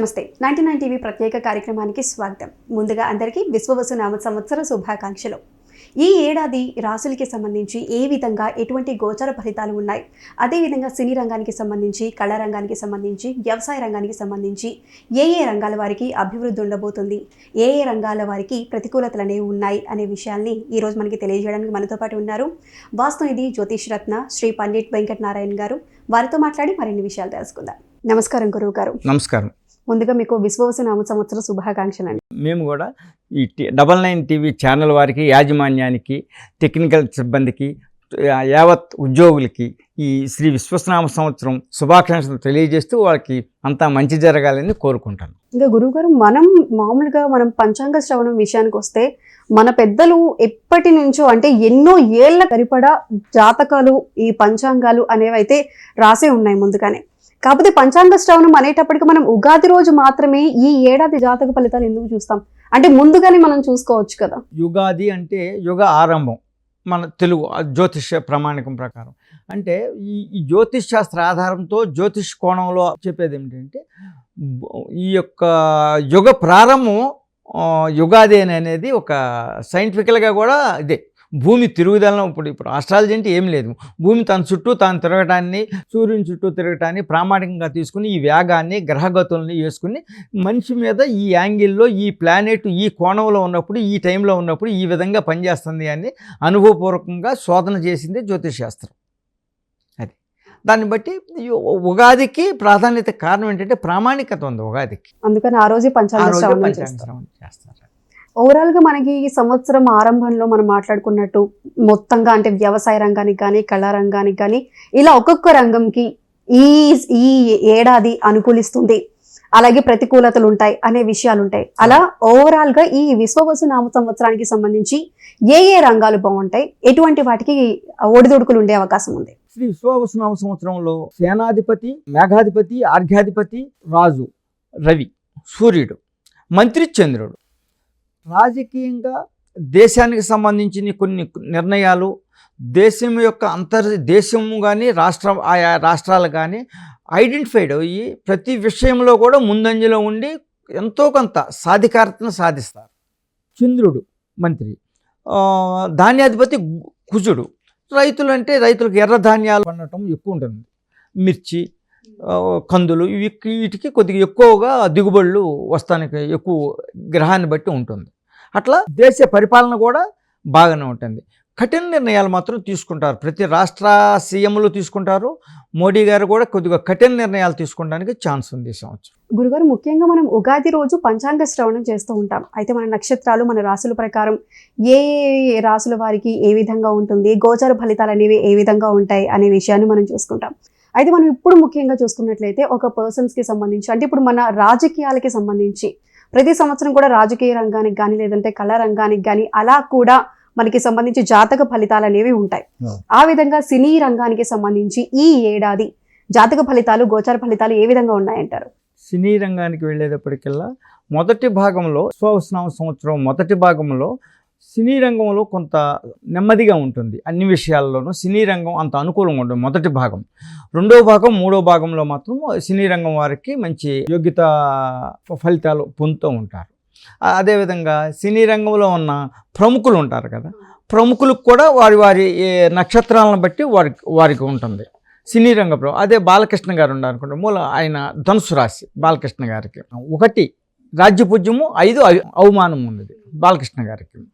నమస్తే. Ninety nine TV ప్రత్యేక కార్యక్రమానికి స్వాగతం. ముందుగా అందరికీ విశ్వవసు నామ సంవత్సర శుభాకాంక్షలు. ఈ ఏడాది రాసులకి సంబంధించి ఏ విధంగా ఎటువంటి గోచర ఫలితాలు ఉన్నాయి? అదేవిధంగా సినీ రంగానికి సంబంధించి కళా రంగానికి సంబంధించి వ్యవసాయ రంగానికి సంబంధించి ఏ ఏ రంగాల వారికి అభివృద్ధి ఉండబోతుంది? ఏ ఏ రంగాల వారికి ప్రతికూలతలు అనేవి ఉన్నాయి అనే విషయాల్ని ఈరోజు మనకి తెలియజేయడానికి మనతో పాటు ఉన్నారు వాస్తవం ఇది జ్యోతిష్ రత్న శ్రీ పండిట్ వెంకట నారాయణ గారు. వారితో మాట్లాడి మరిన్ని విషయాలు తెలుసుకుందాం. నమస్కారం గురువు గారు నమస్కారం. ముందుగా మీకు విశ్వవసు నామ సంవత్సర శుభాకాంక్షలు అండి మేము కూడా ఈ డబల్ నైన్ టీవీ ఛానల్ వారికి యాజమాన్యానికి టెక్నికల్ సిబ్బందికి యావత్ ఉద్యోగులకి ఈ శ్రీ విశ్వసనామ సంవత్సరం శుభాకాంక్షలు తెలియజేస్తూ వాళ్ళకి అంతా మంచి జరగాలని కోరుకుంటాను. ఇంకా గురువు గారు మనం మామూలుగా మనం పంచాంగ శ్రవణం విషయానికి వస్తే మన పెద్దలు ఎప్పటి నుంచో అంటే ఎన్నో ఏళ్ళ సరిపడా జాతకాలు ఈ పంచాంగాలు అనేవి అయితే రాసే ఉన్నాయి ముందుగానే. కాకపోతే పంచాంగ శ్రవణం అనేటప్పటికి మనం ఉగాది రోజు మాత్రమే ఈ ఏడాది జాతక ఫలితాలు ఎందుకు చూస్తాం? అంటే ముందుగానే మనం చూసుకోవచ్చు కదా. యుగాది అంటే యుగ ఆరంభం మన తెలుగు జ్యోతిష్య ప్రామాణికం ప్రకారం. అంటే ఈ జ్యోతిష్ శాస్త్ర ఆధారంతో జ్యోతిష్ కోణంలో చెప్పేది ఏమిటంటే ఈ యొక్క యుగ ప్రారంభం యుగాది అని అనేది ఒక సైంటిఫికల్గా కూడా ఇదే. భూమి తిరుగుదలను ఇప్పుడు ఇప్పుడు ఆస్ట్రాలజీ అంటే ఏం లేదు. భూమి తన చుట్టూ తాను తిరగటాన్ని సూర్యుని చుట్టూ తిరగటాన్ని ప్రామాణికంగా తీసుకుని ఈ వేగాన్ని గ్రహగతుల్ని వేసుకుని మనిషి మీద ఈ యాంగిల్లో ఈ ప్లానెట్ ఈ కోణంలో ఉన్నప్పుడు ఈ టైంలో ఉన్నప్పుడు ఈ విధంగా పనిచేస్తుంది అని అనుభవపూర్వకంగా శోధన చేసింది జ్యోతిష్ శాస్త్రం అది. దాన్ని బట్టి ఉగాదికి ప్రాధాన్యత కారణం ఏంటంటే ప్రామాణికత ఉంది ఉగాదికి. అందుకని ఆ రోజే పంచాంగ చేస్తారు. ఓవరాల్గా మనకి ఈ సంవత్సరం ఆరంభంలో మనం మాట్లాడుకున్నట్టు మొత్తంగా అంటే వ్యవసాయ రంగానికి కానీ కళా రంగానికి కానీ ఇలా ఒక్కొక్క రంగంకి ఈ ఈ ఏడాది అనుకూలిస్తుంది. అలాగే ప్రతికూలతలు ఉంటాయి అనే విషయాలు ఉంటాయి. అలా ఓవరాల్గా ఈ విశ్వవసు నామ సంవత్సరానికి సంబంధించి ఏ ఏ రంగాలు బాగుంటాయి? ఎటువంటి వాటికి ఒడిదొడుకులు ఉండే అవకాశం ఉంది? శ్రీ విశ్వావసునామ సంవత్సరంలో సేనాధిపతి మేఘాధిపతి ఆర్ఘ్యాధిపతి రాజు రవి సూర్యుడు మంత్రి చంద్రుడు. రాజకీయంగా దేశానికి సంబంధించిన కొన్ని నిర్ణయాలు దేశం యొక్క అంతర్ దేశము కానీ రాష్ట్రం ఆయా రాష్ట్రాలు కానీ ఐడెంటిఫైడ్ అయ్యి ప్రతి విషయంలో కూడా ముందంజలో ఉండి ఎంతో కొంత సాధికారతను సాధిస్తారు. చంద్రుడు మంత్రి. ధాన్యాధిపతి కుజుడు. రైతులు అంటే రైతులకు ఎర్ర ధాన్యాలు పండటం ఎక్కువ ఉంటుంది. మిర్చి కందులు ఇవి వీటికి కొద్దిగా ఎక్కువగా దిగుబడులు వస్తానికి ఎక్కువ గ్రహాన్ని బట్టి ఉంటుంది. అట్లా దేశ పరిపాలన కూడా బాగానే ఉంటుంది. కఠిన నిర్ణయాలు మాత్రం తీసుకుంటారు. ప్రతి రాష్ట్ర సీఎంలు తీసుకుంటారు. మోడీ గారు కూడా కొద్దిగా కఠిన నిర్ణయాలు తీసుకోవడానికి ఛాన్స్ ఉంది సంవత్సరం. గురుగారు ముఖ్యంగా మనం ఉగాది రోజు పంచాంగ శ్రవణం చేస్తూ ఉంటాం. అయితే మన నక్షత్రాలు మన రాసుల ప్రకారం ఏ రాసుల వారికి ఏ విధంగా ఉంటుంది గోచర ఫలితాలు అనేవి ఏ విధంగా ఉంటాయి అనే విషయాన్ని మనం చూసుకుంటాం. అయితే మనం ఇప్పుడు ముఖ్యంగా చూసుకున్నట్లయితే ఒక పర్సన్స్కి సంబంధించి అంటే ఇప్పుడు మన రాజకీయాలకి సంబంధించి ప్రతి సంవత్సరం కూడా రాజకీయ రంగానికి కానీ లేదంటే కళా రంగానికి కానీ అలా కూడా మనకి సంబంధించి జాతక ఫలితాలు అనేవి ఉంటాయి. ఆ విధంగా సినీ రంగానికి సంబంధించి ఈ ఏడాది జాతక ఫలితాలు గోచర ఫలితాలు ఏ విధంగా ఉన్నాయంటారు సినీ రంగానికి వెళ్ళేటప్పటికల్లా మొదటి భాగంలో స్వస్నామ సంవత్సరం మొదటి భాగంలో సినీ రంగంలో కొంత నెమ్మదిగా ఉంటుంది. అన్ని విషయాల్లోనూ సినీ రంగం అంత అనుకూలంగా ఉంటుంది మొదటి భాగం. రెండో భాగం మూడో భాగంలో మాత్రం సినీ రంగం వారికి మంచి యోగ్యత ఫలితాలు పొందుతూ ఉంటారు. అదేవిధంగా సినీ రంగంలో ఉన్న ప్రముఖులు ఉంటారు కదా. ప్రముఖులకు కూడా వారి వారి నక్షత్రాలను బట్టి వారికి వారికి ఉంటుంది. సినీ రంగ అదే బాలకృష్ణ గారు ఉన్నారు మూల ఆయన ధనుసు రాశి బాలకృష్ణ గారికి. ఒకటి రాజ్యపూజ్యము. ఐదు అవి- అవమానం ఉన్నది బాలకృష్ణ గారికి.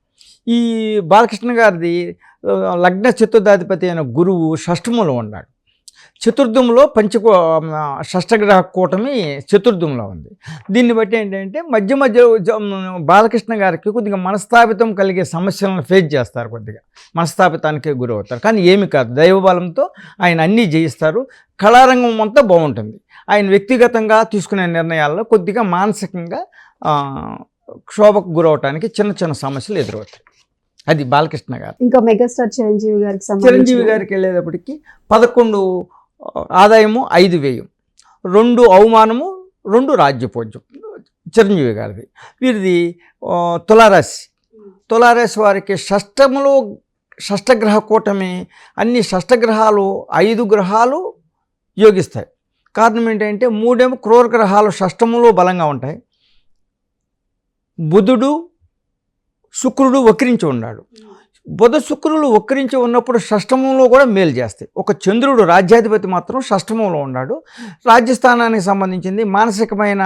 ఈ బాలకృష్ణ గారిది లగ్న చతుర్థాధిపతి అయిన గురువు షష్ఠములో ఉన్నాడు. చతుర్థంలో పంచకో షష్ఠగ్రహ షష్టగ్రహ కూటమి చతుర్థంలో ఉంది. దీన్ని బట్టి ఏంటంటే మధ్య మధ్య బాలకృష్ణ గారికి కొద్దిగా మనస్తాపితం కలిగే సమస్యలను ఫేస్ చేస్తారు కొద్దిగా. మనస్తాపితానికే గురవుతారు. కానీ ఏమి కాదు. దైవబలంతో ఆయన అన్నీ జయిస్తారు. కళారంగం అంతా బాగుంటుంది. ఆయన వ్యక్తిగతంగా తీసుకునే నిర్ణయాల్లో కొద్దిగా మానసికంగా క్షోభకు గురవటానికి చిన్న చిన్న సమస్యలు ఎదురవుతాయి. అది బాలకృష్ణ గారు. ఇంకా మెగాస్టార్ చిరంజీవి గారికి చిరంజీవి గారికి వెళ్ళేటప్పటికి పదకొండు ఆదాయము ఐదు వ్యయం రెండు అవమానము రెండు రాజ్యపూజ్యం చిరంజీవి గారిది. వీరిది తులారాశి. తులారాశి వారికి షష్టములో షష్టగ్రహ కూటమి అన్ని షష్టగ్రహాలు ఐదు గ్రహాలు యోగిస్తాయి. కారణం ఏంటంటే మూడేమో క్రూర గ్రహాలు షష్టములో బలంగా ఉంటాయి. బుధుడు శుక్రుడు వక్రించి ఉన్నాడు. బుధ శుక్రులు వక్రించి ఉన్నప్పుడు షష్టమంలో కూడా మేలు చేస్తాయి. ఒక చంద్రుడు రాజ్యాధిపతి మాత్రం షష్టమంలో ఉన్నాడు. రాజ్యస్థానానికి సంబంధించింది మానసికమైన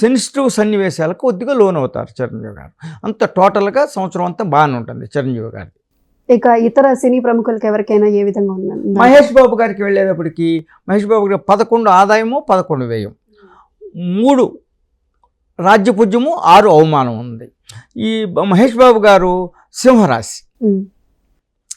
సెన్సిటివ్ సన్నివేశాలకు కొద్దిగా లోన్ అవుతారు చిరంజీవి గారు. అంత టోటల్గా సంవత్సరం అంతా బాగానే ఉంటుంది చిరంజీవి గారి ఇక ఇతర సినీ ప్రముఖులకు ఎవరికైనా ఏ విధంగా ఉందండి? మహేష్ బాబు గారికి వెళ్ళేటప్పటికి మహేష్ బాబు గారికి పదకొండు ఆదాయము పదకొండు వ్యయం. మూడు రాజ్యపుజ్యము ఆరు అవమానం ఉంది. ఈ మహేష్ బాబు గారు సింహరాశి.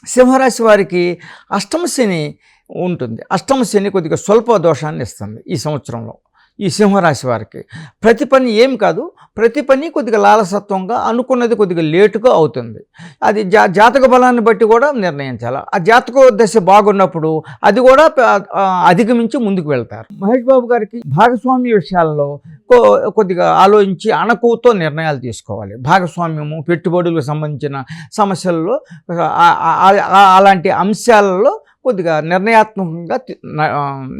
సింహరాశి వారికి అష్టమ శని ఉంటుంది. అష్టమ శని కొద్దిగా స్వల్ప దోషాన్ని ఇస్తుంది ఈ సంవత్సరంలో. ఈ సింహరాశి వారికి. ప్రతి పని ఏం కాదు ప్రతి పని కొద్దిగా లాలసత్వంగా అనుకున్నది కొద్దిగా లేటుగా అవుతుంది. అది జా జాతక బలాన్ని బట్టి కూడా నిర్ణయించాలి. ఆ జాతక దశ బాగున్నప్పుడు అది కూడా అధిగమించి ముందుకు వెళ్తారు. మహేష్ బాబు గారికి భాగస్వామ్య విషయాల్లో కొద్దిగా ఆలోచించి అణకువతో నిర్ణయాలు తీసుకోవాలి. భాగస్వామ్యము పెట్టుబడులకు సంబంధించిన సమస్యల్లో అలాంటి అంశాలలో కొద్దిగా నిర్ణయాత్మకంగా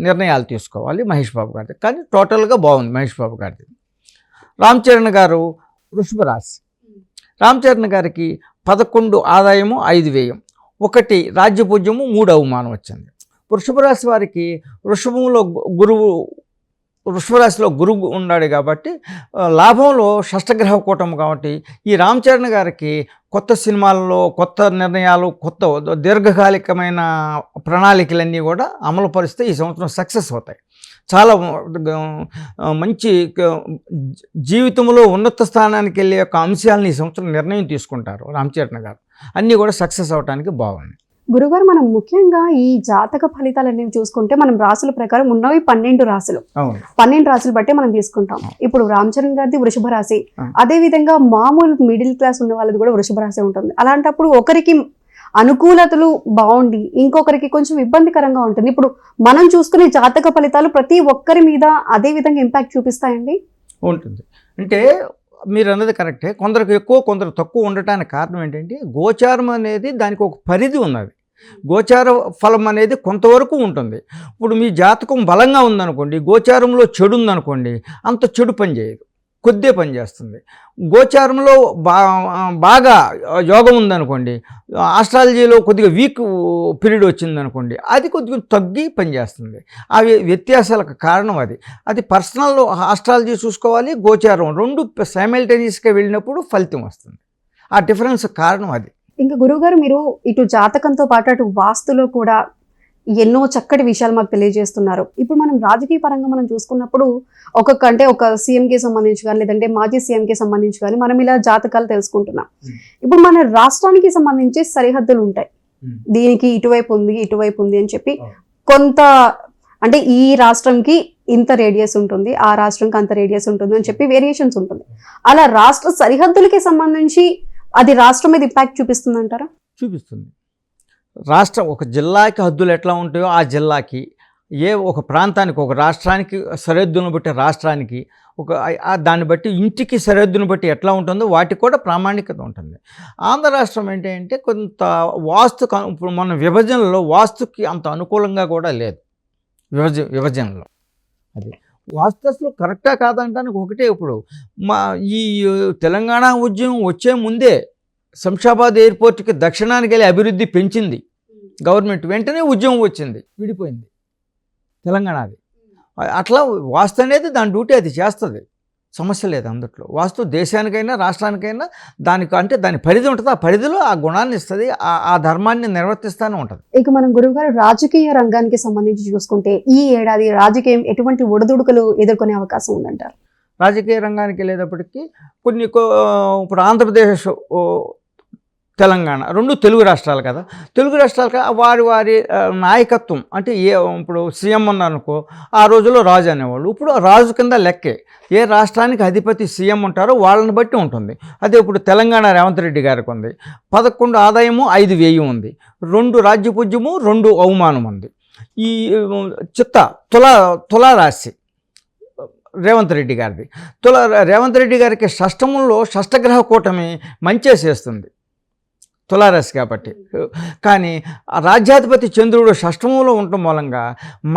నిర్ణయాలు తీసుకోవాలి మహేష్ బాబు గారిది. కానీ టోటల్గా బాగుంది మహేష్ బాబు గారిది. రామ్ చరణ్ గారు వృషభ రాశి. రామ్ చరణ్ గారికి పదకొండు ఆదాయము ఐదు వ్యయం. ఒకటి రాజ్యపూజ్యము మూడు అవమానం వచ్చింది. వృషభ రాశి వారికి వృషభంలో గురువు వృషభరాశిలో గురువు ఉన్నాడు కాబట్టి లాభంలో షష్టగ్రహ కూటమి కాబట్టి ఈ రామ్ చరణ్ గారికి కొత్త సినిమాల్లో కొత్త నిర్ణయాలు కొత్త దీర్ఘకాలికమైన ప్రణాళికలన్నీ కూడా అమలు పరిస్తే ఈ సంవత్సరం సక్సెస్ అవుతాయి. చాలా మంచి జీవితంలో ఉన్నత స్థానానికి వెళ్ళే యొక్క అంశాలను ఈ సంవత్సరం నిర్ణయం తీసుకుంటారు రామ్ చరణ్ గారు. అన్నీ కూడా సక్సెస్ అవడానికి బాగున్నాయి గురుగారు మనం ముఖ్యంగా ఈ జాతక ఫలితాలు అనేవి చూసుకుంటే మనం రాసుల ప్రకారం ఉన్నవి పన్నెండు రాసులు. పన్నెండు రాసులు బట్టే మనం తీసుకుంటాం. ఇప్పుడు రామ్ చరణ్ గారిది వృషభ రాశి. అదే విధంగా మామూలు మిడిల్ క్లాస్ ఉన్న వాళ్ళది కూడా వృషభ రాశి ఉంటుంది. అలాంటప్పుడు ఒకరికి అనుకూలతలు బాగుండి ఇంకొకరికి కొంచెం ఇబ్బందికరంగా ఉంటుంది. ఇప్పుడు మనం చూసుకునే జాతక ఫలితాలు ప్రతి ఒక్కరి మీద అదే విధంగా ఇంపాక్ట్ చూపిస్తాయండి? ఉంటుంది. అంటే మీరు అన్నది కరెక్టే. కొందరికి ఎక్కువ కొందరు తక్కువ ఉండటానికి కారణం ఏంటంటే గోచారం అనేది దానికి ఒక పరిధి ఉన్నది. గోచార ఫలం అనేది కొంతవరకు ఉంటుంది. ఇప్పుడు మీ జాతకం బలంగా ఉందనుకోండి గోచారంలో చెడు ఉందనుకోండి అంత చెడు పని చేయదు. కొద్దే పనిచేస్తుంది గోచారంలో బా బాగా యోగం ఉందనుకోండి ఆస్ట్రాలజీలో కొద్దిగా వీక్ పీరియడ్ వచ్చిందనుకోండి అది కొద్దిగా తగ్గి పనిచేస్తుంది అవి వ్యత్యాసాలకు కారణం అది. అది పర్సనల్ ఆస్ట్రాలజీ చూసుకోవాలి గోచారం రెండు సైమల్టేనియస్గా వెళ్ళినప్పుడు ఫలితం వస్తుంది. ఆ డిఫరెన్స్ కారణం అది. ఇంకా గురువుగారు మీరు ఇటు జాతకంతో పాటు అటు వాస్తులో కూడా ఎన్నో చక్కటి విషయాలు మాకు తెలియజేస్తున్నారు ఇప్పుడు మనం రాజకీయ పరంగా మనం చూసుకున్నప్పుడు ఒక్కొక్క అంటే ఒక సీఎంకి సంబంధించి కానీ లేదంటే మాజీ సీఎంకి సంబంధించి కానీ మనం ఇలా జాతకాలు తెలుసుకుంటున్నాం. ఇప్పుడు మన రాష్ట్రానికి సంబంధించి సరిహద్దులు ఉంటాయి. దీనికి ఇటువైపు ఉంది ఇటువైపు ఉంది అని చెప్పి. కొంత అంటే ఈ రాష్ట్రంకి ఇంత రేడియస్ ఉంటుంది ఆ రాష్ట్రంకి అంత రేడియస్ ఉంటుంది అని చెప్పి వేరియేషన్స్ ఉంటుంది అలా రాష్ట్ర సరిహద్దులకి సంబంధించి అది రాష్ట్రం మీద ఇంపాక్ట్ చూపిస్తుంది అంటారా చూపిస్తుంది రాష్ట్రం ఒక జిల్లాకి హద్దులు ఎట్లా ఉంటాయో ఆ జిల్లాకి ఏ ఒక ప్రాంతానికి ఒక రాష్ట్రానికి సరిహద్దును బట్టి రాష్ట్రానికి ఒక దాన్ని బట్టి ఇంటికి సరిహద్దును బట్టి ఎట్లా ఉంటుందో వాటికి కూడా ప్రామాణికత ఉంటుంది. ఆంధ్ర రాష్ట్రం ఏంటంటే కొంత వాస్తు ఇప్పుడు మన విభజనలో వాస్తుకి అంత అనుకూలంగా కూడా లేదు. విభజ విభజనలో. అది వాస్తు అసలు కరెక్టా కాదంటానికి ఒకటే ఇప్పుడు మా ఈ తెలంగాణ ఉద్యమం వచ్చే ముందే శంషాబాద్ ఎయిర్పోర్ట్కి దక్షిణానికి వెళ్ళి అభివృద్ధి పెంచింది. గవర్నమెంట్ వెంటనే ఉద్యమం వచ్చింది. విడిపోయింది. తెలంగాణది. అట్లా వాస్తు అనేది దాని డ్యూటీ అది చేస్తుంది. సమస్య లేదు అందుట్లో. వాస్తు దేశానికైనా రాష్ట్రానికైనా దానికి అంటే దాని పరిధి ఉంటుంది. ఆ పరిధిలో ఆ గుణాన్ని ఇస్తుంది. ఆ ఆ ధర్మాన్ని నిర్వర్తిస్తూనే ఉంటుంది. ఇక మనం గురువుగారు రాజకీయ రంగానికి సంబంధించి చూసుకుంటే ఈ ఏడాది రాజకీయం ఎటువంటి ఒడిదుడుకులు ఎదుర్కొనే అవకాశం ఉందంటారు? రాజకీయ రంగానికి వెళ్ళేటప్పటికి కొన్ని ఇప్పుడు ఆంధ్రప్రదేశ్ తెలంగాణ. రెండు తెలుగు రాష్ట్రాలు కదా. తెలుగు రాష్ట్రాలు కదా, వారి వారి నాయకత్వం అంటే ఏ ఇప్పుడు సీఎం ఉన్నారనుకో ఆ రోజుల్లో రాజు అనేవాళ్ళు. ఇప్పుడు రాజు కింద లెక్కే. ఏ రాష్ట్రానికి అధిపతి సీఎం ఉంటారో వాళ్ళని బట్టి ఉంటుంది. అదే ఇప్పుడు తెలంగాణ రేవంత్ రెడ్డి గారికి ఉంది. పదకొండు ఆదాయము ఐదు వేయి ఉంది. రెండు రాజ్యపూజ్యము రెండు అవమానం ఉంది. ఈ చిత్త తులా తులారాశి రేవంత్ రెడ్డి గారిది. తుల రేవంత్ రెడ్డి గారికి షష్టమంలో షష్టగ్రహ కూటమి మంచే చేస్తుంది తులారాశి కాబట్టి. కానీ రాజ్యాధిపతి చంద్రుడు షష్టమంలో ఉండటం మూలంగా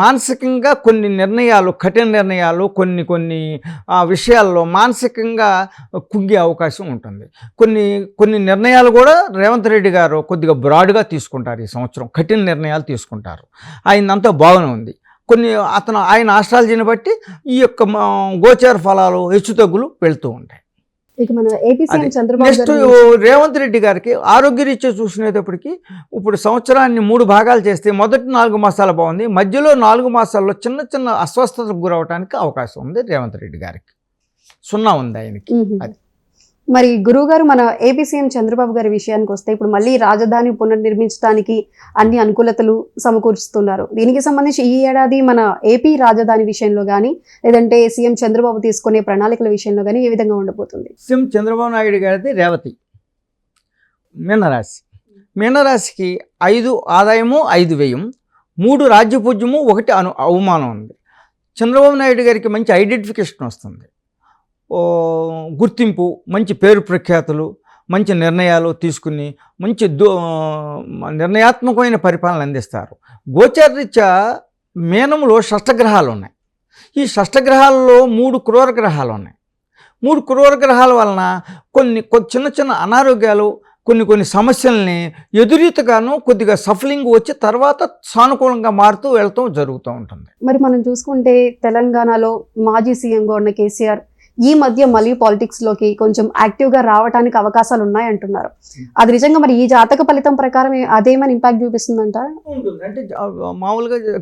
మానసికంగా కొన్ని నిర్ణయాలు కఠిన నిర్ణయాలు కొన్ని కొన్ని విషయాల్లో మానసికంగా కుంగే అవకాశం ఉంటుంది. కొన్ని కొన్ని నిర్ణయాలు కూడా రేవంత్ రెడ్డి గారు కొద్దిగా బ్రాడ్గా తీసుకుంటారు ఈ సంవత్సరం. కఠిన నిర్ణయాలు తీసుకుంటారు. ఆయనంతా బాగానే ఉంది. కొన్ని అతను ఆయన ఆస్ట్రాలజీని బట్టి ఈ యొక్క గోచార ఫలాలు హెచ్చుతగ్గులు వెళ్తూ ఉంటాయి. ఇక మన ఏపీ సీఎం అదే. చంద్రబాబు నెక్స్ట్ రేవంత్ రెడ్డి గారికి ఆరోగ్యరీత్యా చూసుకునేటప్పటికి ఇప్పుడు సంవత్సరాన్ని మూడు భాగాలు చేస్తే మొదటి నాలుగు మాసాలు బాగుంది మధ్యలో నాలుగు మాసాల్లో చిన్న చిన్న అస్వస్థతకు గురవడానికి అవకాశం ఉంది రేవంత్ రెడ్డి గారికి సున్నా ఉంది ఆయనకి. అది. మరి గురువు గారు మన ఏపీ సీఎం చంద్రబాబు గారి విషయానికి వస్తే ఇప్పుడు మళ్ళీ రాజధాని పునర్నిర్మించడానికి అన్ని అనుకూలతలు సమకూరుస్తున్నారు. దీనికి సంబంధించి ఈ ఏడాది మన ఏపీ రాజధాని విషయంలో కానీ లేదంటే సీఎం చంద్రబాబు తీసుకునే ప్రణాళికల విషయంలో కానీ ఏ విధంగా ఉండబోతుంది? సీఎం చంద్రబాబు నాయుడు గారిది రేవతి. మీనరాశి. మీనరాశికి ఐదు ఆదాయము ఐదు వ్యయం మూడు రాజ్యపూజ్యము ఒకటి అను అవమానం ఉంది. చంద్రబాబు నాయుడు గారికి మంచి ఐడెంటిఫికేషన్ వస్తుంది. గుర్తింపు మంచి పేరు ప్రఖ్యాతులు మంచి నిర్ణయాలు తీసుకుని మంచి దో నిర్ణయాత్మకమైన పరిపాలన అందిస్తారు. గోచారరీత్యా మీనంలో షష్టగ్రహాలు ఉన్నాయి ఈ షష్టగ్రహాల్లో మూడు క్రూర గ్రహాలు ఉన్నాయి మూడు క్రూర గ్రహాల వలన కొన్ని చిన్న చిన్న అనారోగ్యాలు కొన్ని కొన్ని సమస్యల్ని ఎదురీతగాను కొద్దిగా సఫలింగ్ వచ్చి తర్వాత సానుకూలంగా మారుతూ వెళ్తూ జరుగుతూ ఉంటుంది. మరి మనం చూసుకుంటే తెలంగాణలో మాజీ సీఎంగా ఉన్న కేసీఆర్ ఈ మధ్య మళ్ళీ పాలిటిక్స్లోకి కొంచెం యాక్టివ్గా రావడానికి అవకాశాలు ఉన్నాయి అంటున్నారు. అది నిజంగా మరి ఈ జాతక ఫలితం ప్రకారం అదేమైనా ఇంపాక్ట్ చూపిస్తుందంటారా? ఉంటుంది. అంటే మామూలుగా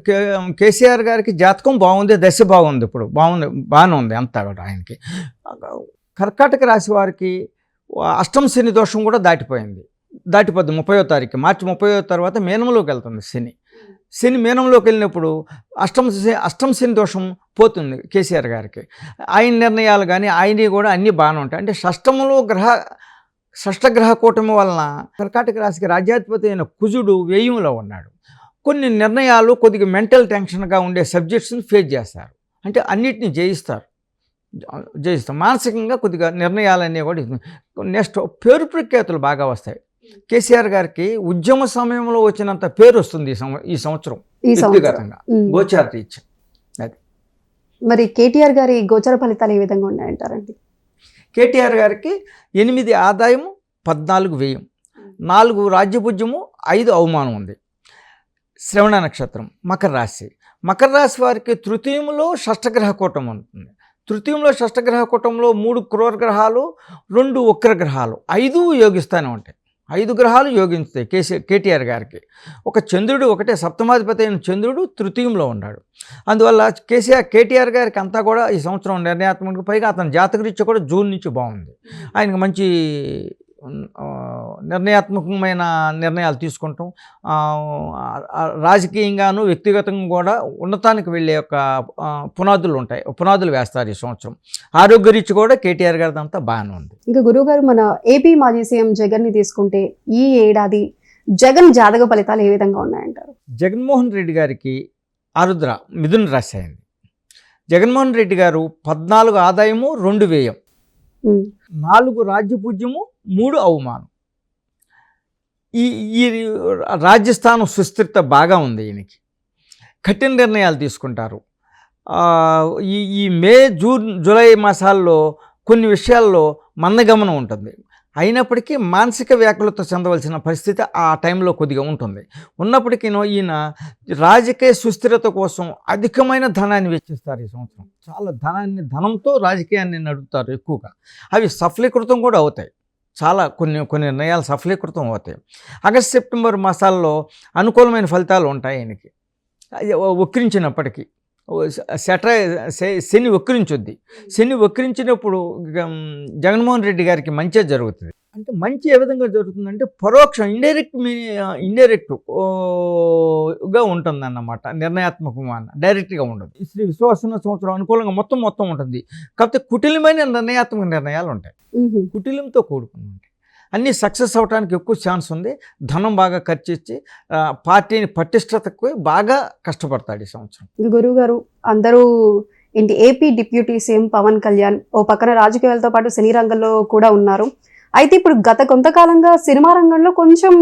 కేసీఆర్ గారికి జాతకం బాగుంది దశ బాగుంది ఇప్పుడు. బాగుంది బాగానే ఉంది అంతా కూడా ఆయనకి. కర్కాటక రాశి వారికి అష్టమ శని దోషం కూడా దాటిపోయింది. దాటిపోద్ది ముప్పయో తారీఖు. మార్చి ముప్పయో తర్వాత మీనంలోకి వెళ్తుంది శని. శని మీనంలోకి వెళ్ళినప్పుడు అష్టం శ- శని దోషం పోతుంది కేసీఆర్ గారికి. ఆయన నిర్ణయాలు కానీ ఆయనవి కూడా అన్నీ బాగానే ఉంటాయి. అంటే షష్టంలో గ్రహ షష్టగ్రహ కూటమి వలన కర్కాటక రాశికి రాజ్యాధిపతి అయిన కుజుడు వ్యయంలో ఉన్నాడు. కొన్ని నిర్ణయాలు కొద్దిగా మెంటల్ టెన్షన్గా ఉండే సబ్జెక్ట్స్ని ఫేస్ చేస్తారు. అంటే అన్నిటిని జయిస్తారు. జయిస్తారు. మానసికంగా కొద్దిగా నిర్ణయాలన్నీ కూడా నెక్స్ట్ పేరు ప్రఖ్యాతులు బాగా వస్తాయి. కేసీఆర్ గారికి ఉద్యమ సమయంలో వచ్చినంత పేరు వస్తుంది ఈ సంవ- ఈ సంవత్సరం వ్యక్తిగతంగా. గోచార రీత్యా మరి కేటీఆర్ గారి గోచర ఫలితాలు ఏ విధంగా ఉన్నాయంటారండి? కేటీఆర్ గారికి ఎనిమిది ఆదాయము పద్నాలుగు వ్యయం. నాలుగు రాజ్యభుజ్యము ఐదు అవమానం ఉంది. శ్రవణ నక్షత్రం మకర రాశి. మకర రాశి వారికి తృతీయంలో షష్టగ్రహ కూటం ఉంటుంది. తృతీయంలో షష్టగ్రహ కూటంలో మూడు క్రూర గ్రహాలు రెండు వక్ర గ్రహాలు ఐదు యోగిస్తూనే ఉంటాయి. ఐదు గ్రహాలు యోగించుతాయి కేసీ కేటీఆర్ గారికి. ఒక చంద్రుడు ఒకటే సప్తమాధిపతి అయిన చంద్రుడు తృతీయంలో ఉన్నాడు. అందువల్ల కేసీఆర్ కేటీఆర్ గారికి అంతా కూడా ఈ సంవత్సరం నిర్ణయాత్మక పైగా అతని జాతకరీత్యా కూడా జూన్ నుంచి బాగుంది. ఆయనకు మంచి నిర్ణయాత్మకమైన నిర్ణయాలు తీసుకుంటాం. రాజకీయంగాను వ్యక్తిగతంగా కూడా ఉన్నతానికి వెళ్ళే యొక్క పునాదులు ఉంటాయి. పునాదులు వేస్తారు ఈ సంవత్సరం. ఆరోగ్యరీత్యా కూడా కేటీఆర్ గారిది అంతా బాగానే ఉంది. ఇంకా గురువు గారు మన ఏపీ మాజీ సీఎం జగన్ని తీసుకుంటే ఈ ఏడాది జగన్ జాతక ఫలితాలు ఏ విధంగా ఉన్నాయంటారు? జగన్మోహన్ రెడ్డి గారికి ఆరుద్ర మిథున రాశి అయింది. జగన్మోహన్ రెడ్డి గారు పద్నాలుగు ఆదాయము రెండు వ్యయం. నాలుగు రాజ్యపూజ్యము మూడు అవమానం. ఈ ఈ రాజ్యస్థానం సుస్థిరత బాగా ఉంది ఈయనకి. కఠిన నిర్ణయాలు తీసుకుంటారు. ఈ ఈ మే జూన్ జూలై మాసాల్లో కొన్ని విషయాల్లో మందగమనం ఉంటుంది. అయినప్పటికీ మానసిక వ్యాకులత చెందవలసిన పరిస్థితి ఆ టైంలో కొద్దిగా ఉంటుంది. ఉన్నప్పటికీ ఈయన రాజకీయ సుస్థిరత కోసం అధికమైన ధనాన్ని వెచ్చిస్తారు ఈ సంవత్సరం. చాలా ధనాన్ని ధనంతో రాజకీయాన్ని నడుపుతారు ఎక్కువగా. అవి సఫలీకృతం కూడా అవుతాయి. చాలా కొన్ని కొన్ని నిర్ణయాలు సఫలీకృతం అవుతాయి. ఆగస్ట్ సెప్టెంబర్ మాసాల్లో అనుకూలమైన ఫలితాలు ఉంటాయి ఆయనకి వక్రించినప్పటికీ సెట శని వక్రించుద్ది. శని వక్రించినప్పుడు జగన్మోహన్ రెడ్డి గారికి మంచి జరుగుతుంది. అంటే మంచి ఏ విధంగా జరుగుతుందంటే పరోక్షం ఇండైరెక్ట్ మీ ఇండైరెక్ట్గా ఉంటుంది అన్నమాట నిర్ణయాత్మకంగా డైరెక్ట్గా ఉండదు. శ్రీ విశ్వాసన సంవత్సరం అనుకూలంగా మొత్తం మొత్తం ఉంటుంది. కాకపోతే కుటిలమైన నిర్ణయాత్మక నిర్ణయాలు ఉంటాయి. కుటిలంతో కూడుకుని ఉంటాయి అన్నీ సక్సెస్ అవడానికి ఎక్కువ ఛాన్స్ ఉంది. ధనం బాగా ఖర్చు ఇచ్చి పార్టీని పటిష్టతకు బాగా కష్టపడతాడు ఈ సంవత్సరం. గురువు గారు అందరూ ఏంటి AP deputy CM Pawan Kalyan ఓ పక్కన రాజకీయాలతో పాటు సినీ రంగంలో కూడా ఉన్నారు. అయితే ఇప్పుడు గత కొంతకాలంగా సినిమా రంగంలో కొంచెం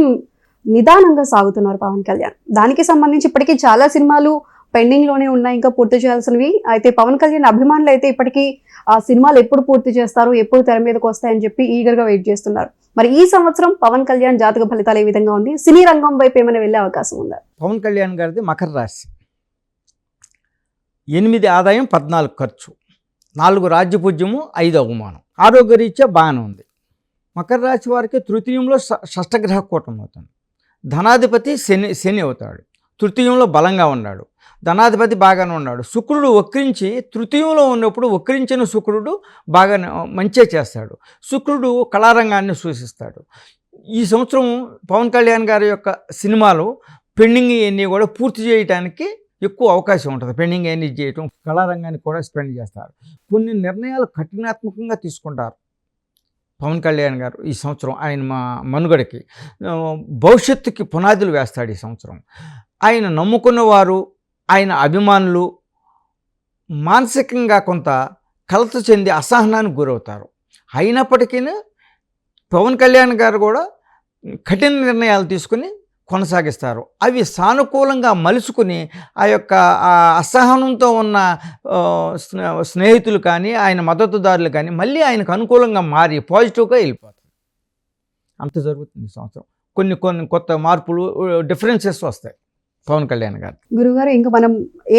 నిదానంగా సాగుతున్నారు పవన్ కళ్యాణ్. దానికి సంబంధించి ఇప్పటికీ చాలా సినిమాలు పెండింగ్లోనే ఉన్నాయి ఇంకా పూర్తి చేయాల్సినవి. అయితే పవన్ కళ్యాణ్ అభిమానులు అయితే ఇప్పటికీ ఆ సినిమాలు ఎప్పుడు పూర్తి చేస్తారు ఎప్పుడు తెర మీదకి వస్తాయని చెప్పి ఈగర్గా వెయిట్ చేస్తున్నారు. మరి ఈ సంవత్సరం పవన్ కళ్యాణ్ జాతక ఫలితాలు ఏ విధంగా ఉంది? సినీ రంగం వైపు ఏమైనా వెళ్ళే అవకాశం ఉందా? పవన్ కళ్యాణ్ గారిది మకర రాశి. ఎనిమిది ఆదాయం పద్నాలుగు ఖర్చు. నాలుగు రాజ్యపూజ్యము ఐదు అవమానం. ఆరోగ్యరీత్యా బాగానే ఉంది. మకర రాశి వారికి తృతీయంలో షష్టగ్రహ కూటం అవుతుంది. ధనాధిపతి శని శని అవుతాడు. తృతీయంలో బలంగా ఉన్నాడు. ధనాధిపతి బాగానే ఉన్నాడు. శుక్రుడు వక్రించి తృతీయంలో ఉన్నప్పుడు వక్రించిన శుక్రుడు బాగా మంచిగా చేస్తాడు. శుక్రుడు కళారంగాన్ని సూచిస్తాడు. ఈ సంవత్సరం పవన్ కళ్యాణ్ గారి యొక్క సినిమాలు పెండింగ్ ఇవన్నీ కూడా పూర్తి చేయడానికి ఎక్కువ అవకాశం ఉంటుంది. పెండింగ్ అన్ని చేయటం కళారంగాన్ని కూడా స్పెండ్ చేస్తారు. కొన్ని నిర్ణయాలు కఠినాత్మకంగా తీసుకుంటారు పవన్ కళ్యాణ్ గారు ఈ సంవత్సరం ఆయన మా మనుగడకి. భవిష్యత్తుకి పునాదులు వేస్తాడు ఈ సంవత్సరం. ఆయన నమ్ముకున్న వారు ఆయన అభిమానులు మానసికంగా కొంత కలత చెంది అసహనానికి గురవుతారు. అయినప్పటికీ పవన్ కళ్యాణ్ గారు కూడా కఠిన నిర్ణయాలు తీసుకుని కొనసాగిస్తారు. అవి సానుకూలంగా మలుచుకుని ఆ యొక్క అసహనంతో ఉన్న స్నేహితులు కానీ ఆయన మద్దతుదారులు కానీ మళ్ళీ ఆయనకు అనుకూలంగా మారి పాజిటివ్గా వెళ్ళిపోతారు. అంత జరుగుతుంది ఈ సంవత్సరం. కొన్ని కొన్ని కొత్త మార్పులు డిఫరెన్సెస్ వస్తాయి. పవన్ కళ్యాణ్ గారు. గురుగారు ఇంకా మనం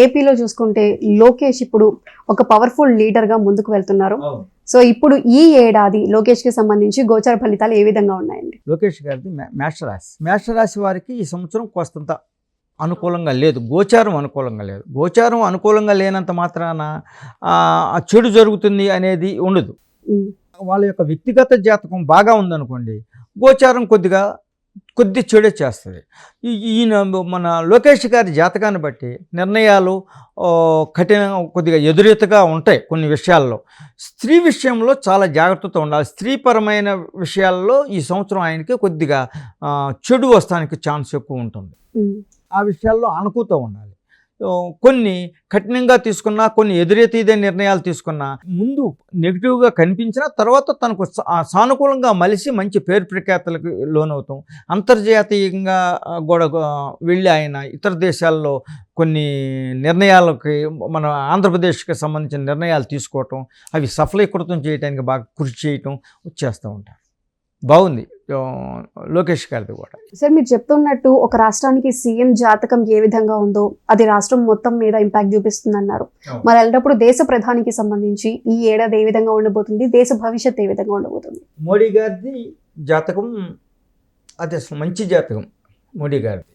ఏపీలో చూసుకుంటే లోకేష్ ఇప్పుడు ఒక పవర్ఫుల్ లీడర్గా ముందుకు వెళ్తున్నారు. సో ఇప్పుడు ఈ ఏడాది లోకేష్కి సంబంధించి గోచర ఫలితాలు ఏ విధంగా ఉన్నాయండి? లోకేష్ గారిది మేషరాశి మేషరాశి వారికి ఈ సంవత్సరం కొంత అనుకూలంగా లేదు. గోచారం అనుకూలంగా లేదు. గోచారం అనుకూలంగా లేనంత మాత్రాన చెడు జరుగుతుంది అనేది ఉండదు. వాళ్ళ యొక్క వ్యక్తిగత జాతకం బాగా ఉందనుకోండి గోచారం కొద్దిగా కొద్ది చెడే చేస్తుంది. ఈ- ఈయన మన లోకేష్ గారి జాతకాన్ని బట్టి నిర్ణయాలు కఠిన కొద్దిగా ఎదురెతుగా ఉంటాయి కొన్ని విషయాల్లో. స్త్రీ విషయంలో చాలా జాగ్రత్తతో ఉండాలి. స్త్రీపరమైన విషయాల్లో ఈ సంవత్సరం ఆయనకి కొద్దిగా చెడు వస్తానికి ఛాన్స్ ఎక్కువ ఉంటుంది. ఆ విషయాల్లో అణుకుతూ ఉండాలి. కొన్ని కఠినంగా తీసుకున్నా కొన్ని ఎదురెతీదే నిర్ణయాలు తీసుకున్నా ముందు నెగిటివ్గా కనిపించిన తర్వాత తనకు సానుకూలంగా మలిసి మంచి పేరు ప్రఖ్యాతలకు లోనవుతాం. అంతర్జాతీయంగా కూడా వెళ్ళి ఆయన ఇతర దేశాల్లో కొన్ని నిర్ణయాలకి మన ఆంధ్రప్రదేశ్కి సంబంధించిన నిర్ణయాలు తీసుకోవటం అవి సఫలీకృతం చేయడానికి బాగా కృషి చేయటం చేస్తూ ఉంటారు. బాగుంది. లోకేష్ గారిది కూడా. సార్ మీరు చెప్తున్నట్టు ఒక రాష్ట్రానికి సీఎం జాతకం ఏ విధంగా ఉందో అది రాష్ట్రం మొత్తం మీద ఇంపాక్ట్ చూపిస్తుంది అన్నారు అవును. మరి అలాంటప్పుడు దేశ ప్రధానికి సంబంధించి ఈ ఏడాది ఏ విధంగా ఉండబోతుంది? దేశ భవిష్యత్ ఏ విధంగా ఉండబోతుంది? మోడీ గారిది జాతకం అది అసలు మంచి జాతకం మోడీ గారిది.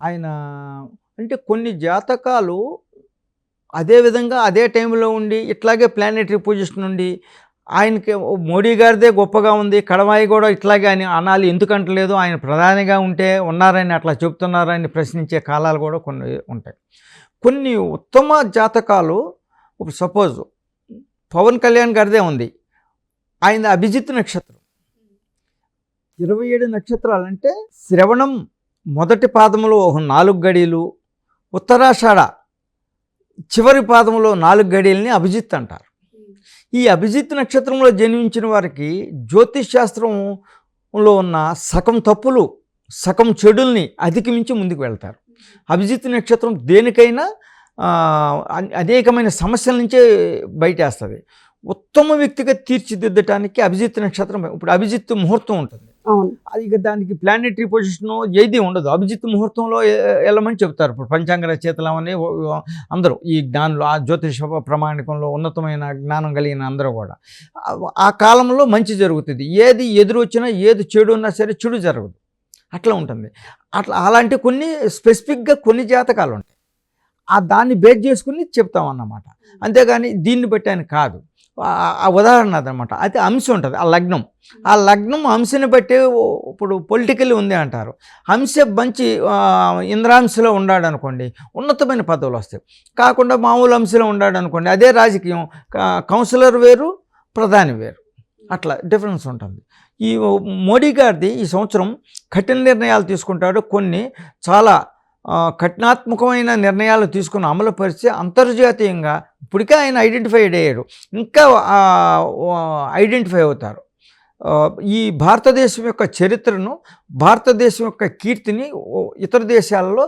ఆయన అంటే కొన్ని జాతకాలు అదే విధంగా అదే టైంలో ఉండి ఇట్లాగే ప్లానెటరీ పొజిషన్ ఉండి ఆయనకి ఓ మోడీ గారిదే గొప్పగా ఉంది కడవాయి కూడా ఇట్లాగే అని అనాలి ఎందుకంటలేదు ఆయన ప్రధానిగా ఉంటే ఉన్నారని అట్లా చెబుతున్నారని ప్రశ్నించే కాలాలు కూడా కొన్ని ఉంటాయి. కొన్ని ఉత్తమ జాతకాలు ఇప్పుడు సపోజ్ పవన్ కళ్యాణ్ గారిదే ఉంది. ఆయన అభిజిత్ నక్షత్రం. ఇరవై ఏడు నక్షత్రాలు అంటే శ్రవణం మొదటి పాదంలో ఒక నాలుగు గడియలు ఉత్తరాషాఢ చివరి పాదములో నాలుగు గడియల్ని అభిజిత్ అంటారు. ఈ అభిజిత్ నక్షత్రంలో జన్మించిన వారికి జ్యోతిష్ శాస్త్రంలో ఉన్న సగం తప్పులు సగం చెడుల్ని అధిగమించి ముందుకు వెళ్తారు. అభిజిత్ నక్షత్రం దేనికైనా అనేకమైన సమస్యల నుంచే బయటేస్తుంది. ఉత్తమ వ్యక్తిగా తీర్చిదిద్దటానికి అభిజిత్ నక్షత్రం ఇప్పుడు అభిజిత్ ముహూర్తం ఉంటుంది. అది ఇక దానికి ప్లానెటరీ పొజిషన్ ఏది ఉండదు. అభిజిత్ ముహూర్తంలో వెళ్ళమని చెప్తారు. ఇప్పుడు పంచాంగ రచయితలమని అందరూ ఈ జ్ఞానులు ఆ జ్యోతిష ప్రమాణికంలో ఉన్నతమైన జ్ఞానం కలిగిన అందరూ కూడా. ఆ- కాలంలో మంచి జరుగుతుంది. ఏది ఎదురు వచ్చినా ఏది చెడు ఉన్నా సరే చెడు జరగదు. అట్లా ఉంటుంది. అట్లా అలాంటి కొన్ని స్పెసిఫిక్గా కొన్ని జాతకాలు ఉంటాయి. ఆ దాన్ని బేస్ చేసుకుని చెప్తాం అన్నమాట అంతేగాని దీన్ని బట్టి అని కాదు. ఉదాహరణ అదనమాట. అయితే అంశ ఉంటుంది ఆ లగ్నం. ఆ లగ్నం అంశని బట్టి ఇప్పుడు పొలిటికల్ ఉంది అంటారు. అంశ మంచి ఇంద్రాంశలో ఉన్నాడు అనుకోండి ఉన్నతమైన పదవులు వస్తాయి. కాకుండా మామూలు అంశలో ఉన్నాడు అనుకోండి అదే రాజకీయం. కౌన్సిలర్ వేరు ప్రధాని వేరు. అట్లా డిఫరెన్స్ ఉంటుంది. ఈ మోడీ గారిది ఈ సంవత్సరం కఠిన నిర్ణయాలు తీసుకుంటాడు. కొన్ని చాలా కఠినాత్మకమైన నిర్ణయాలు తీసుకుని అమలుపరిచి అంతర్జాతీయంగా ఇప్పటికే ఆయన ఐడెంటిఫైడ్ అయ్యారు. ఇంకా ఐడెంటిఫై అవుతారు. ఈ భారతదేశం యొక్క చరిత్రను భారతదేశం యొక్క కీర్తిని ఇతర దేశాలలో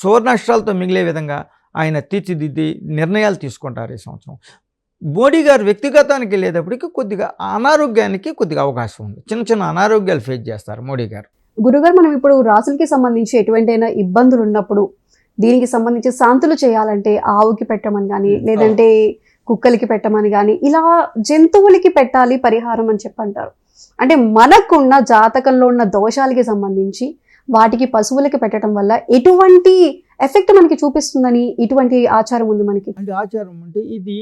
సువర్ణాక్షరాలతో మిగిలే విధంగా ఆయన తీర్చిదిద్ది నిర్ణయాలు తీసుకుంటారు ఈ సంవత్సరం. మోడీ గారు వ్యక్తిగతానికి వెళ్ళేటప్పటికి కొద్దిగా అనారోగ్యానికి కొద్దిగా అవకాశం ఉంది. చిన్న చిన్న అనారోగ్యాలు ఫేస్ చేస్తారు మోడీ గారు. గురుగారు మనం ఇప్పుడు రాసులకి సంబంధించి ఎటువంటి అయినా ఇబ్బందులు ఉన్నప్పుడు దీనికి సంబంధించి శాంతులు చేయాలంటే ఆవుకి పెట్టమని కానీ Hmm. లేదంటే కుక్కలకి పెట్టమని కానీ ఇలా జంతువులకి పెట్టాలి పరిహారం అని చెప్పంటారు అంటే మనకున్న జాతకంలో ఉన్న దోషాలకి సంబంధించి వాటికి పశువులకి పెట్టడం వల్ల ఎటువంటి ఎఫెక్ట్ మనకి చూపిస్తుందని ఇటువంటి ఆచారం ఉంది మనకి? అంటే ఆచారం అంటే ఇది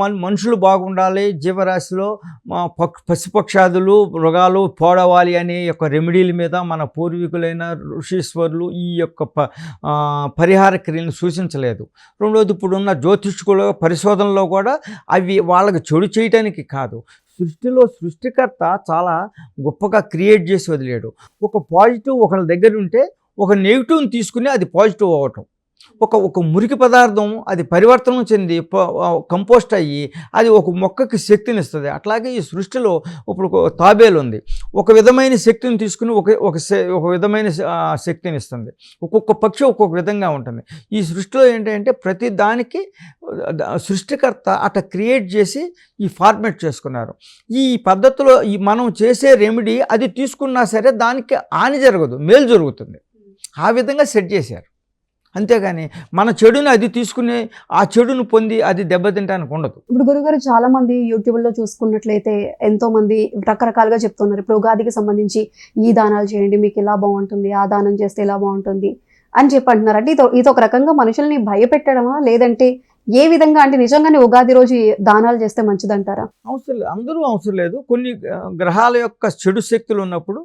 మన మనుషులు బాగుండాలి జీవరాశిలో మా పక్ పశుపక్షాదులు మృగాలు పోడవాలి అనే యొక్క రెమెడీల మీద మన పూర్వీకులైన ఋషీశ్వరులు ఈ యొక్క ప పరిహార క్రియలను సూచించలేదు. రెండోది ఇప్పుడున్న జ్యోతిష్కుల పరిశోధనలో కూడా అవి వాళ్ళకి చెడు చేయటానికి కాదు. సృష్టిలో సృష్టికర్త చాలా గొప్పగా క్రియేట్ చేసి వదిలేడు. ఒక పాజిటివ్ ఒకళ్ళ దగ్గర ఉంటే ఒక నెగిటివ్ని తీసుకుని అది పాజిటివ్ అవ్వటం. ఒక ఒక మురికి పదార్థం అది పరివర్తనం చెంది కంపోస్ట్ అయ్యి అది ఒక మొక్కకి శక్తిని ఇస్తుంది. అట్లాగే ఈ సృష్టిలో ఇప్పుడు తాబేలు ఉంది. ఒక విధమైన శక్తిని తీసుకుని ఒక ఒక ఒక విధమైన శక్తిని ఇస్తుంది. ఒక్కొక్క పక్షి ఒక్కొక్క విధంగా ఉంటుంది. ఈ సృష్టిలో ఏంటంటే ప్రతి దానికి సృష్టికర్త అట క్రియేట్ చేసి ఈ ఫార్మేట్ చేసుకున్నారు. ఈ పద్ధతిలో ఈ మనం చేసే రెమెడీ అది తీసుకున్నా సరే దానికి హాని జరగదు మేలు జరుగుతుంది. ఆ విధంగా సెట్ చేశారు. అంతేగాని మన చెడుని అది తీసుకుని ఆ చెడును పొంది అది దెబ్బతింటానికి ఉండదు. ఇప్పుడు గురుగారు చాలా మంది యూట్యూబ్లో చూసుకున్నట్లయితే ఎంతో మంది రకరకాలుగా చెప్తున్నారు. ఇప్పుడు ఉగాదికి సంబంధించి ఈ దానాలు చేయండి మీకు ఇలా బాగుంటుంది ఆ దానం చేస్తే ఇలా బాగుంటుంది అని చెప్పి అంటున్నారు అంటే ఇది ఇది ఒక రకంగా మనుషుల్ని భయపెట్టడమా? లేదంటే ఏ విధంగా అంటే నిజంగానే ఉగాది రోజు దానాలు చేస్తే మంచిదంటారా? అవసరం లేదు. అందరూ అవసరం లేదు. కొన్ని గ్రహాల యొక్క చెడు శక్తులు ఉన్నప్పుడు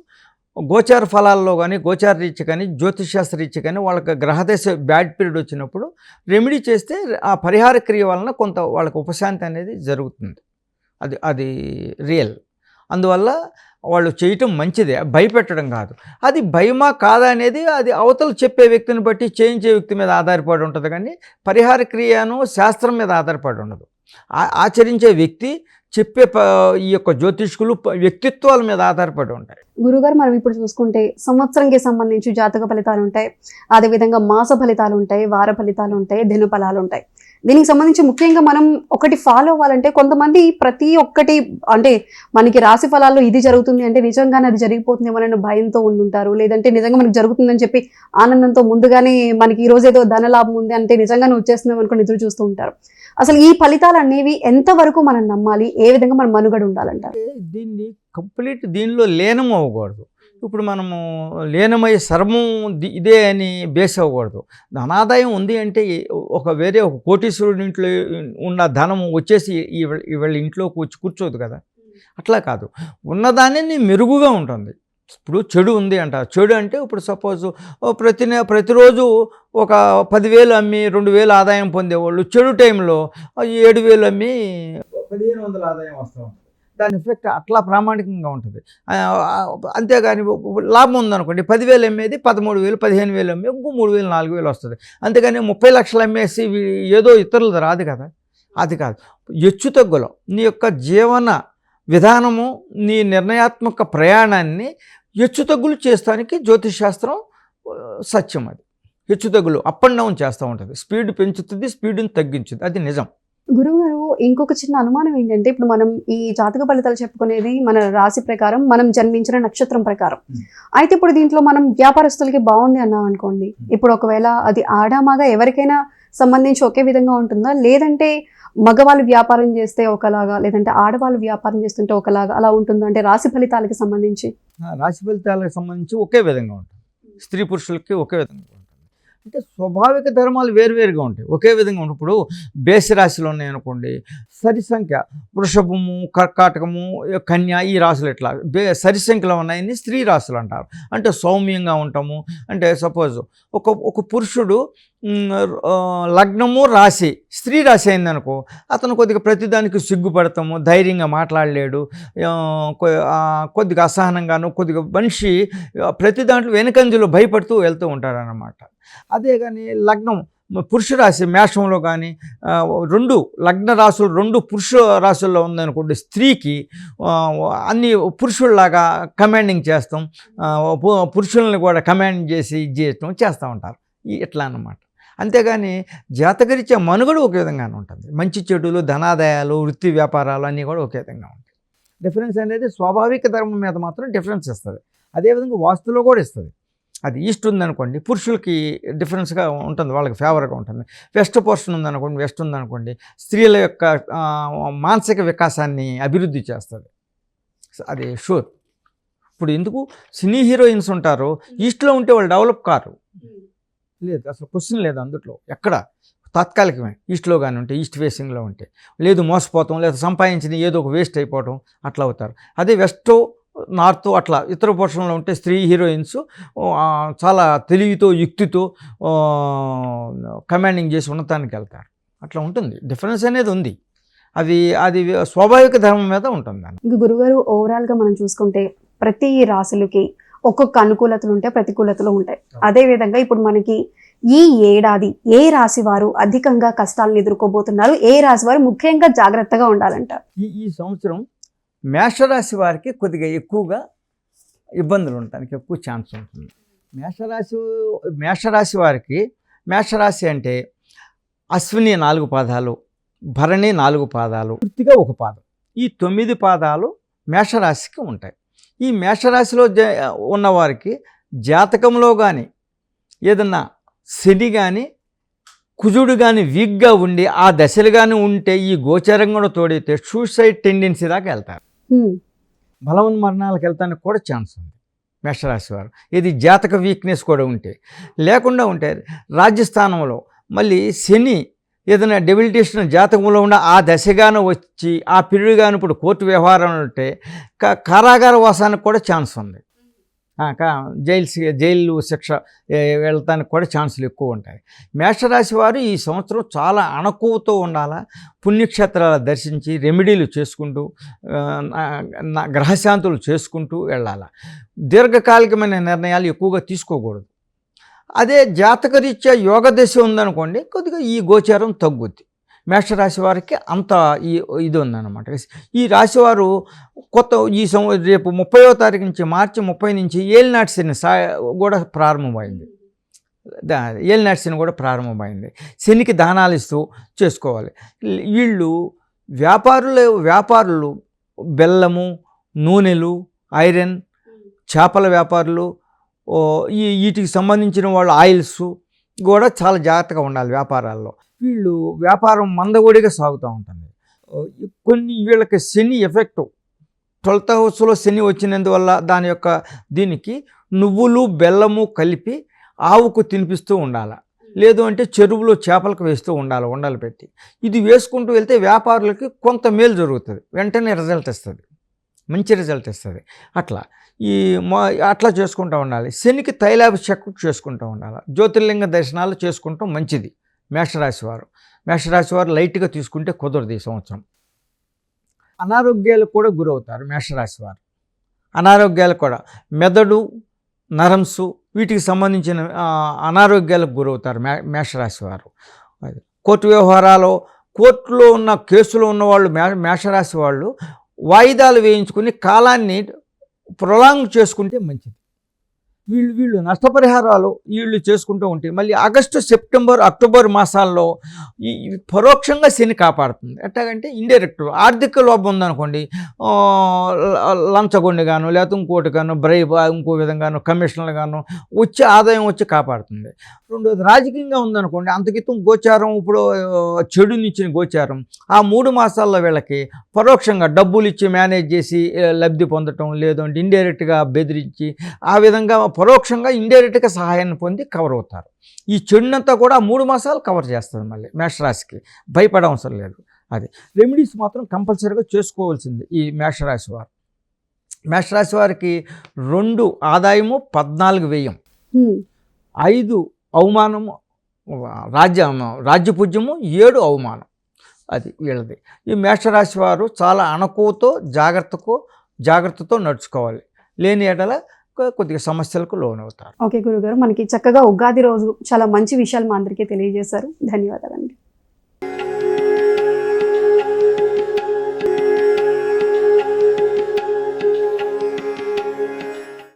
గోచార ఫలాల్లో కానీ గోచార రీత్య కానీ జ్యోతిషశాస్త్ర రీత్య కానీ వాళ్ళకి గ్రహదశ బ్యాడ్ పీరియడ్ వచ్చినప్పుడు రెమెడీ చేస్తే ఆ పరిహార క్రియ వలన కొంత వాళ్ళకి ఉపశాంతి అనేది జరుగుతుంది. అది అది రియల్. అందువల్ల వాళ్ళు చేయటం మంచిదే భయపెట్టడం కాదు. అది భయమా కాదా అనేది అది అవతలు చెప్పే వ్యక్తిని బట్టి చేయించే వ్యక్తి మీద ఆధారపడి ఉంటుంది కానీ పరిహార క్రియను శాస్త్రం మీద ఆధారపడి ఉండదు. ఆ- ఆచరించే వ్యక్తి చెప్పే ప ఈ యొక్క జ్యోతిష్కులు వ్యక్తిత్వాల మీద ఆధారపడి ఉంటాయి. గురుగారు మనం ఇప్పుడు చూసుకుంటే సంవత్సరంకి సంబంధించి జాతక ఫలితాలు ఉంటాయి. అదేవిధంగా మాస ఫలితాలు ఉంటాయి వార ఫలితాలు ఉంటాయి దిన ఫలాలు ఉంటాయి. దీనికి సంబంధించి ముఖ్యంగా మనం ఒకటి ఫాలో అవ్వాలంటే కొంతమంది ప్రతి ఒక్కటి అంటే మనకి రాశి ఫలాల్లో ఇది జరుగుతుంది అంటే నిజంగానే అది జరిగిపోతుంది ఏమన్నా భయంతో ఉండుంటారు. లేదంటే నిజంగా మనకి జరుగుతుందని చెప్పి ఆనందంతో ముందుగానే మనకి ఈ రోజు ఏదో ధనలాభం ఉంది అంటే నిజంగానే వచ్చేస్తుంది అనుకుని ఎదురు చూస్తూ ఉంటారు. అసలు ఈ ఫలితాలు అనేవి ఎంతవరకు మనం నమ్మాలి? ఏ విధంగా మనం మనుగడ ఉండాలంటారు? దీన్ని కంప్లీట్ దీనిలో లీనం అవ్వకూడదు ఇప్పుడు మనము లీనమై సర్వం ది- ఇదే అని బేస్ అవ్వకూడదు. ధనాదాయం ఉంది అంటే ఒక వేరే ఒక కోటీశ్వరుడి ఇంట్లో ఉన్న ధనం వచ్చేసి ఈ వీళ్ళ ఇంట్లోకి వచ్చి కూర్చోదు కదా. అట్లా కాదు. ఉన్నదాన్ని మెరుగుగా ఉంటుంది. ఇప్పుడు చెడు ఉంది అంట. చెడు అంటే ఇప్పుడు సపోజ్ ప్రతి నె- ప్రతిరోజు ఒక పదివేలు అమ్మి రెండు వేలు ఆదాయం పొందేవాళ్ళు చెడు టైంలో ఏడు వేలు అమ్మి పదిహేను వందల ఆదాయం వస్తూ ఉంటుంది. దాని ఎఫెక్ట్ అట్లా ప్రామాణికంగా ఉంటుంది. అంతేగాని లాభం ఉందనుకోండి పదివేలు అమ్మేది పదమూడు వేలు పదిహేను వేలు అమ్మే ఇంకో మూడు వేలు నాలుగు వేలు వస్తుంది. అంతేగాని ముప్పై లక్షలు అమ్మేసి ఏదో ఇతరులది రాదు కదా? అది కాదు. హెచ్చు తగ్గులో నీ యొక్క జీవన విధానము నీ నిర్ణయాత్మక ప్రయాణాన్ని హెచ్చు తగ్గులు చేస్తానికి జ్యోతిష్ శాస్త్రం సత్యం అది. హెచ్చు తగ్గులు అప్ అండ్ డౌన్ చేస్తూ ఉంటుంది. స్పీడ్ పెంచుతుంది స్పీడ్ని తగ్గించుద్ది అది నిజం. గురువు గారు ఇంకొక చిన్న అనుమానం ఏంటంటే ఇప్పుడు మనం ఈ జాతక ఫలితాలు చెప్పుకునేది మన రాశి ప్రకారం మనం జన్మించిన నక్షత్రం ప్రకారం. అయితే ఇప్పుడు దీంట్లో మనం వ్యాపారస్తులకి బాగుంది అన్నాం అనుకోండి. ఇప్పుడు ఒకవేళ అది ఆడామాగా ఎవరికైనా సంబంధించి ఒకే విధంగా ఉంటుందా? లేదంటే మగవాళ్ళు వ్యాపారం చేస్తే ఒకలాగా లేదంటే ఆడవాళ్ళు వ్యాపారం చేస్తుంటే ఒకలాగా అలా ఉంటుందా? అంటే రాశి ఫలితాలకి సంబంధించి. రాశి ఫలితాలకు సంబంధించి ఒకే విధంగా ఉంటుంది. స్త్రీ పురుషులకి ఒకే విధంగా అంటే స్వాభావిక ధర్మాలు వేరువేరుగా ఉంటాయి. ఒకే విధంగా ఉంటాయి ఇప్పుడు బేసి రాశిలో ఉన్నాయనుకోండి సరి సంఖ్య వృషభము కర్కాటకము కన్య ఈ రాశులు ఎట్లా? బే సరి సంఖ్యలో ఉన్నాయని స్త్రీ రాశులు అంటారు. అంటే సౌమ్యంగా ఉంటాము. అంటే సపోజ్ ఒక ఒక పురుషుడు లగ్నము రాశి స్త్రీ రాశి అయిందనుకో అతను కొద్దిగా ప్రతిదానికి సిగ్గుపడతాము ధైర్యంగా మాట్లాడలేడు కొద్దిగా అసహనంగాను కొద్దిగా మనిషి ప్రతి దాంట్లో వెనుకంజలో భయపడుతూ వెళ్తూ ఉంటాడనమాట అదే కానీ లగ్నం పురుషరాశి రాశి మేషంలో కానీ రెండు లగ్న రాశులు రెండు పురుష రాశుల్లో ఉందనుకోండి స్త్రీకి అన్ని పురుషుల్లాగా కమాండింగ్ చేస్తాం. పు- పురుషుల్ని కూడా కమాండ్ చేసి చేయటం చేస్తూ ఉంటారు. ఈ- ఇట్లా అన్నమాట. అంతేగాని జాతకరీత్యా మనుగడ ఒకే విధంగానే ఉంటుంది. మంచి చెడులు ధనాదాయాలు వృత్తి వ్యాపారాలు అన్నీ కూడా ఒకే విధంగా ఉంటాయి. డిఫరెన్స్ అనేది స్వాభావిక ధర్మం మీద మాత్రం డిఫరెన్స్ ఇస్తుంది. అదేవిధంగా వాస్తులో కూడా ఇస్తుంది. అది ఈస్ట్ ఉందనుకోండి పురుషులకి డిఫరెన్స్గా ఉంటుంది వాళ్ళకి ఫేవర్గా ఉంటుంది. వెస్ట్ పోర్షన్ ఉందనుకోండి వెస్ట్ ఉందనుకోండి స్త్రీల యొక్క మానసిక వికాసాన్ని అభివృద్ధి చేస్తుంది. అది షూర్. ఇప్పుడు ఎందుకు? సినీ హీరోయిన్స్ ఉంటారు ఈస్ట్లో ఉంటే వాళ్ళు డెవలప్ కారు. లేదు అసలు క్వశ్చన్ లేదు అందుట్లో. ఎక్కడ? తాత్కాలికమే. ఈస్ట్లో కానీ ఉంటే ఈస్ట్ ఫేసింగ్లో ఉంటే. లేదు మోసపోతాం లేదా సంపాదించిన ఏదో ఒక వేస్ట్ అయిపోవటం అట్లా అవుతారు. అదే వెస్ట్ నార్త్ అట్లా ఇతర పోర్షన్లో ఉంటే స్త్రీ హీరోయిన్స్ చాలా తెలివితో యుక్తితో కమాండింగ్ చేసి ఉన్నతానికి వెళ్తారు. అట్లా ఉంటుంది. డిఫరెన్స్ అనేది ఉంది. అది అది స్వాభావిక ధర్మం మీద ఉంటుంది గురుగారు ఓవరాల్గా మనం చూసుకుంటే ప్రతి రాశులకి ఒక్కొక్క అనుకూలతలు ఉంటాయి ప్రతికూలతలు ఉంటాయి. అదే విధంగా ఇప్పుడు మనకి ఈ ఏడాది ఏ రాశి వారు అధికంగా కష్టాలను ఎదుర్కోబోతున్నారు ఏ రాశి వారు ముఖ్యంగా జాగ్రత్తగా ఉండాలంట ఈ ఈ సంవత్సరం మేషరాశి వారికి కొద్దిగా ఎక్కువగా ఇబ్బందులు ఉండటానికి ఎక్కువ ఛాన్స్ ఉంటుంది. మేషరాశి మేషరాశి వారికి మేషరాశి అంటే అశ్విని నాలుగు పాదాలు భరణి నాలుగు పాదాలు పూర్తిగా ఒక పాదం. ఈ తొమ్మిది పాదాలు మేషరాశికి ఉంటాయి. ఈ మేషరాశిలో జ ఉన్నవారికి జాతకంలో కానీ ఏదన్నా శని కానీ కుజుడు కానీ వీక్గా ఉండి ఆ దశలు కానీ ఉంటే ఈ గోచరంగంలో తోడైతే సూసైడ్ టెండెన్సీ దాకా వెళ్తారు. బలవన్ మరణాలకు వెళ్తానికి కూడా ఛాన్స్ ఉంది. మేషరాశి వారు ఇది జాతక వీక్నెస్ కూడా ఉంటే. లేకుండా ఉంటే రాజ్యస్థానంలో మళ్ళీ శని ఏదైనా డెబిలిటేషన్ జాతకంలో ఉన్న ఆ దశగాను వచ్చి ఆ పీరియడ్ ఇప్పుడు కోర్టు వ్యవహారం ఉంటే క- కారాగార వాసానికి కూడా ఛాన్స్ ఉంది. జైలు జైలు శిక్ష వెళ్ళటానికి కూడా ఛాన్సులు ఎక్కువ ఉంటాయి. మేషరాశి వారు ఈ సంవత్సరం చాలా అణకువతో ఉండాలా? పుణ్యక్షేత్రాలు దర్శించి రెమెడీలు చేసుకుంటూ గ్రహశాంతులు చేసుకుంటూ వెళ్ళాలి? దీర్ఘకాలికమైన నిర్ణయాలు ఎక్కువగా తీసుకోకూడదు. అదే జాతకరీత్యా యోగ దశ ఉందనుకోండి కొద్దిగా ఈ గోచారం తగ్గుద్ది. మేషరాశి వారికి అంత ఈ ఇది ఉందన్నమాట. ఈ రాశివారు కొత్త ఈ సంవత్సరం రేపు ముప్పయో తారీఖు నుంచి మార్చి ముప్పై నుంచి ఏలినాటి శని కూడా ప్రారంభమైంది. దా ఏలినాటి శని కూడా ప్రారంభమైంది. శనికి దానాలు ఇస్తూ చేసుకోవాలి. వీళ్ళు వ్యాపారులు వ్యాపారులు బెల్లము నూనెలు ఐరన్ చేపల వ్యాపారులు ఈ వీటికి సంబంధించిన వాళ్ళు ఆయిల్స్ కూడా చాలా జాగ్రత్తగా ఉండాలి వ్యాపారాల్లో. వీళ్ళు వ్యాపారం మందగోడిగా సాగుతూ ఉంటుంది. కొన్ని వీళ్ళకి శని ఎఫెక్ట్. ట్వెల్త్ హౌస్లో శని వచ్చినందువల్ల దాని యొక్క దీనికి నువ్వులు బెల్లము కలిపి ఆవుకు తినిపిస్తూ ఉండాలి. లేదు అంటే చెరువులో చేపలకు వేస్తూ ఉండాలి ఉండలు పెట్టి. ఇది వేసుకుంటూ వెళ్తే వ్యాపారులకి కొంత మేలు జరుగుతుంది. వెంటనే రిజల్ట్ ఇస్తుంది మంచి రిజల్ట్ ఇస్తుంది అట్లా. ఈ అట్లా చేసుకుంటూ ఉండాలి. శనికి తైలాభిషేకం చేసుకుంటూ ఉండాలి. జ్యోతిర్లింగ దర్శనాలు చేసుకుంటాం మంచిది. మేషరాశి వారు మేషరాశి వారు లైట్గా తీసుకుంటే కుదరదు ఈ సంవత్సరం. అనారోగ్యాలు కూడా గురవుతారు మేషరాశి వారు అనారోగ్యాలు కూడా మెదడు నరమ్స్ వీటికి సంబంధించిన అనారోగ్యాలకు గురవుతారు మే మేషరాశి వారు కోర్టు వ్యవహారాలు కోర్టులో ఉన్న కేసులో ఉన్న వాళ్ళు మే మేషరాశి వాళ్ళు వాయిదాలు వేయించుకుని కాలాన్ని ప్రొలాంగ్ చేసుకుంటే మంచిది. వీళ్ళు వీళ్ళు నష్టపరిహారాలు వీళ్ళు చేసుకుంటూ ఉంటే మళ్ళీ ఆగస్టు సెప్టెంబర్ అక్టోబర్ మాసాల్లో ఈ పరోక్షంగా శని కాపాడుతుంది. ఎట్లాగంటే ఇండైరెక్ట్ ఆర్థిక లోపం ఉందనుకోండి లంచగొండి గాను లేకపోతే ఇంకోటి గాను బ్రైబ్ ఇంకో విధంగాను కమిషన్లు గాను వచ్చే ఆదాయం వచ్చి కాపాడుతుంది. రెండోది రాజకీయంగా ఉందనుకోండి అంతకితం గోచారం ఇప్పుడు చెడు చెడునిచ్చిన గోచారం ఆ మూడు మాసాల్లో వీళ్ళకి పరోక్షంగా డబ్బులు ఇచ్చి మేనేజ్ చేసి లబ్ధి పొందటం లేదంటే ఇండైరెక్ట్గా బెదిరించి ఆ విధంగా పరోక్షంగా ఇండైరెక్ట్గా సహాయాన్ని పొంది కవర్ అవుతారు. ఈ చెడునంతా కూడా మూడు మాసాలు కవర్ చేస్తుంది మళ్ళీ మేషరాశికి. భయపడ అవసరం లేదు. అది. రెమెడీస్ మాత్రం కంపల్సరీగా చేసుకోవాల్సింది ఈ మేషరాశి వారు. మేషరాశి వారికి రెండు ఆదాయము పద్నాలుగు వ్యయం. ఐదు అవమానము రాజ్య రాజ్యపూజ్యము ఏడు అవమానం. అది వీళ్ళది. ఈ మేషరాశి వారు చాలా అణకువతో జాగ్రత్తకు జాగ్రత్తతో నడుచుకోవాలి. లేని ఎడల కొద్దిగా సమస్యలకు లోనవుతారు. ఓకే గురుగారు మనకి చక్కగా ఉగాది రోజు చాలా మంచి విషయాలు మా అందరికీ తెలియజేశారు. ధన్యవాదాలండి.